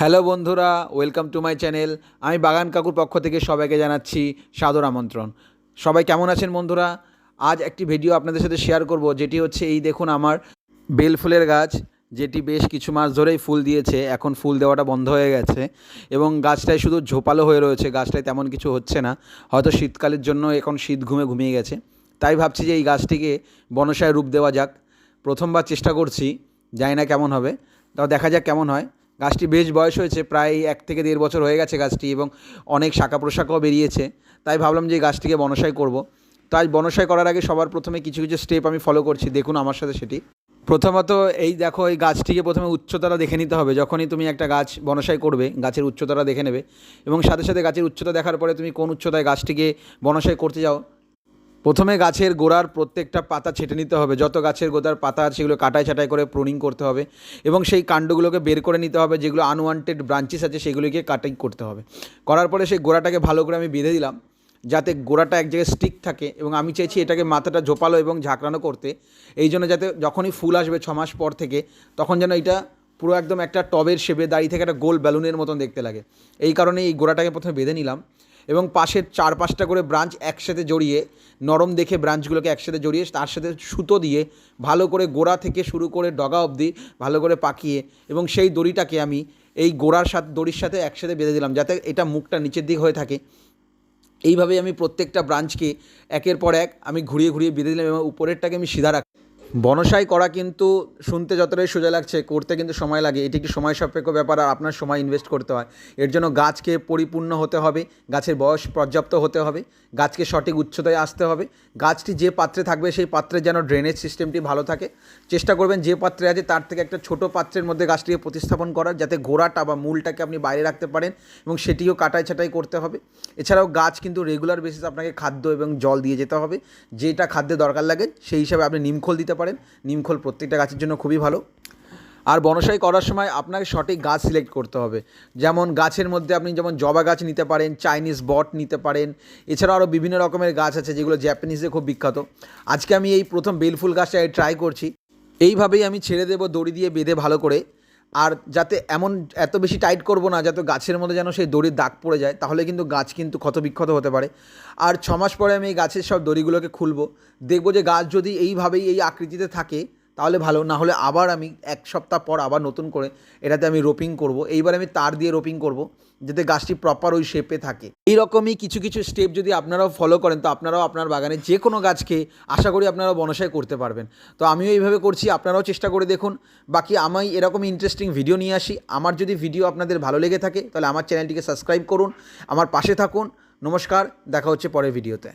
Hello বন্ধুরা, welcome to my channel. আমি বাগান কাকুর পক্ষ থেকে সবাইকে জানাচ্ছি সাদর আমন্ত্রণ। সবাই কেমন আছেন বন্ধুরা? আজ একটি ভিডিও আপনাদের সাথে শেয়ার করব, যেটি হচ্ছে এই দেখুন আমার বেল ফুলের গাছ, যেটি বেশ কিছু মাস ধরেই ফুল দিয়েছে, এখন ফুল দেওয়াটা বন্ধ হয়ে গেছে এবং গাছটায় শুধু ঝোপালো হয়ে রয়েছে, গাছটায় তেমন কিছু হচ্ছে না। হয়তো শীতকালের জন্য এখন শীত ঘুমে ঘুমিয়ে গেছে। তাই ভাবছি যে এই গাছটিকে বনসায় রূপ দেওয়া যাক। প্রথমবার চেষ্টা করছি, জানি না কেমন হবে। তাও দেখা যাক কেমন হয়। গাছটি বেশ বয়স হয়েছে, প্রায় এক থেকে দেড় বছর হয়ে গেছে গাছটি এবং অনেক শাখা প্রশাখাও বেরিয়েছে। তাই ভাবলাম যে গাছটিকে বনসাই করব। তো আজ বনসাই করার আগে সবার প্রথমে কিছু কিছু স্টেপ আমি ফলো করছি। দেখুন আমার সাথে সেটি। প্রথমত এই দেখো, এই গাছটিকে প্রথমে উচ্চতাটা দেখে নিতে হবে। যখনই তুমি একটা গাছ বনসাই করবে, গাছের উচ্চতাটা দেখে নেবে এবং সাথে সাথে গাছের উচ্চতা দেখার পরে তুমি কোন উচ্চতায় গাছটিকে বনসাই করতে যাও প্রথমে গাছের গোড়ার প্রত্যেকটা পাতা ছেটে নিতে হবে। যত গাছের গোড়ার পাতা আছে, সেগুলো কাটাই ছাটাই করে প্রুনিং করতে হবে এবং সেই কাণ্ডগুলোকে বের করে নিতে হবে, যেগুলো আনওয়ান্টেড ব্রাঞ্চেস আছে, সেগুলিকে কাটিং করতে হবে। করার পরে সেই গোড়াটাকে ভালো করে আমি বেঁধে দিলাম, যাতে গোড়াটা এক জায়গায় স্টিক থাকে এবং আমি চাইছি এটাকে মাথাটা ঝোপালো এবং ঝাঁকড়ানো করতে। এই জন্য যাতে যখনই ফুল আসবে ছ মাস পর থেকে, তখন যেন এটা পুরো একদম একটা টবের শেপে দাঁড়িয়ে থেকে একটা গোল ব্যালুনের মতন দেখতে লাগে। এই কারণে এই গোড়াটাকে প্রথমে বেঁধে নিলাম। এবং পাশের চার পাঁচটা করে ব্রাঞ্চ একসাথে জড়িয়ে, নরম দেখে ব্রাঞ্চগুলোকে একসাথে জড়িয়ে, তার সাথে সুতো দিয়ে ভালো করে গোড়া থেকে শুরু করে ডগা অবধি ভালো করে পাকিয়ে এবং সেই দড়িটাকে আমি এই গোড়ার সাথে, দড়ির সাথে একসাথে বেঁধে দিলাম যাতে এটা মুখটা নিচের দিক হয়ে থাকে। এইভাবে আমি প্রত্যেকটা ব্রাঞ্চকে একের পর এক আমি ঘুরিয়ে ঘুরিয়ে বেঁধে দিলাম এবং উপরেরটাকে আমি সিধা রাখ বনসাই করা কিন্তু শুনতে যতটাই সোজা লাগছে, করতে কিন্তু সময় লাগে। এটি একটি সময় সাপেক্ষ ব্যাপার? আর আপনার সময় ইনভেস্ট করতে হয়। এর জন্য গাছকে পরিপূর্ণ হতে হবে, গাছের বয়স পর্যাপ্ত হতে হবে, গাছকে সঠিক উচ্চতায় আসতে হবে। গাছটি যে পাত্রে থাকবে, সেই পাত্রে যেন ড্রেনেজ সিস্টেমটি ভালো থাকে। চেষ্টা করবেন যে পাত্রে আছে, তার থেকে একটা ছোট পাত্রের মধ্যে গাছটিকে প্রতিস্থাপন করার, যাতে গোড়াটা বা মূলটাকে আপনি বাইরে রাখতে পারেন এবং সেটিও কাটাই ছাটাই করতে হবে। এছাড়াও গাছ কিন্তু রেগুলার বেসিস আপনাকে খাদ্য এবং জল দিয়ে যেতে হবে। যেটা খাদ্যে দরকার লাগে, সেই হিসাবে আপনি নিমখোল দিতে পারেন। নিমখোল প্রত্যেকটা গাছের জন্য খুবই ভালো। আর বনসাই করার সময় আপনাকে সঠিক গাছ সিলেক্ট করতে হবে। যেমন গাছের মধ্যে আপনি যেমন জবা গাছ নিতে পারেন চাইনিজ বট নিতে পারেন। এছাড়া আরও বিভিন্ন রকমের গাছ আছে যেগুলো জ্যাপানিজে খুব বিখ্যাত। আজকে আমি এই প্রথম বেলফুল গাছটা ট্রাই করছি। এইভাবেই আমি ছেড়ে দেবো, দড়ি দিয়ে বেঁধে ভালো করে। আর যাতে এমন এত বেশি টাইট করব না যাতে গাছের মধ্যে যেন সেই দড়ির দাগ পড়ে যায়, তাহলে কিন্তু গাছ কিন্তু ক্ষত বিক্ষত হতে পারে। আর ছমাস মাস পরে আমি এই গাছের সব দড়িগুলোকে খুলব। দেখব যে গাছ যদি এইভাবেই এই আকৃতিতে থাকে তাহলে ভালো, না হলে আবার আমি এক সপ্তাহ পর আবার নতুন করে এটাতে আমি রোপিং করব। এইবার আমি তার দিয়ে রোপিং করব, যাতে গাছটি প্রপার ওই শেপে থাকে। এইরকমই কিছু কিছু স্টেপ যদি আপনারাও ফলো করেন, তো আপনারাও আপনার বাগানে যে কোনো গাছকে আশা করি আপনারাও বনসাই করতে পারবেন। তো আমিও এইভাবে করছি, আপনারাও চেষ্টা করে দেখুন। বাকি আমি এরকম ইন্টারেস্টিং ভিডিও নিয়ে আসি। আমার যদি ভিডিও আপনাদের ভালো লেগে থাকে, তাহলে আমার চ্যানেলটিকে সাবস্ক্রাইব করুন। আমার পাশে থাকুন। নমস্কার, দেখা হচ্ছে পরের ভিডিওতে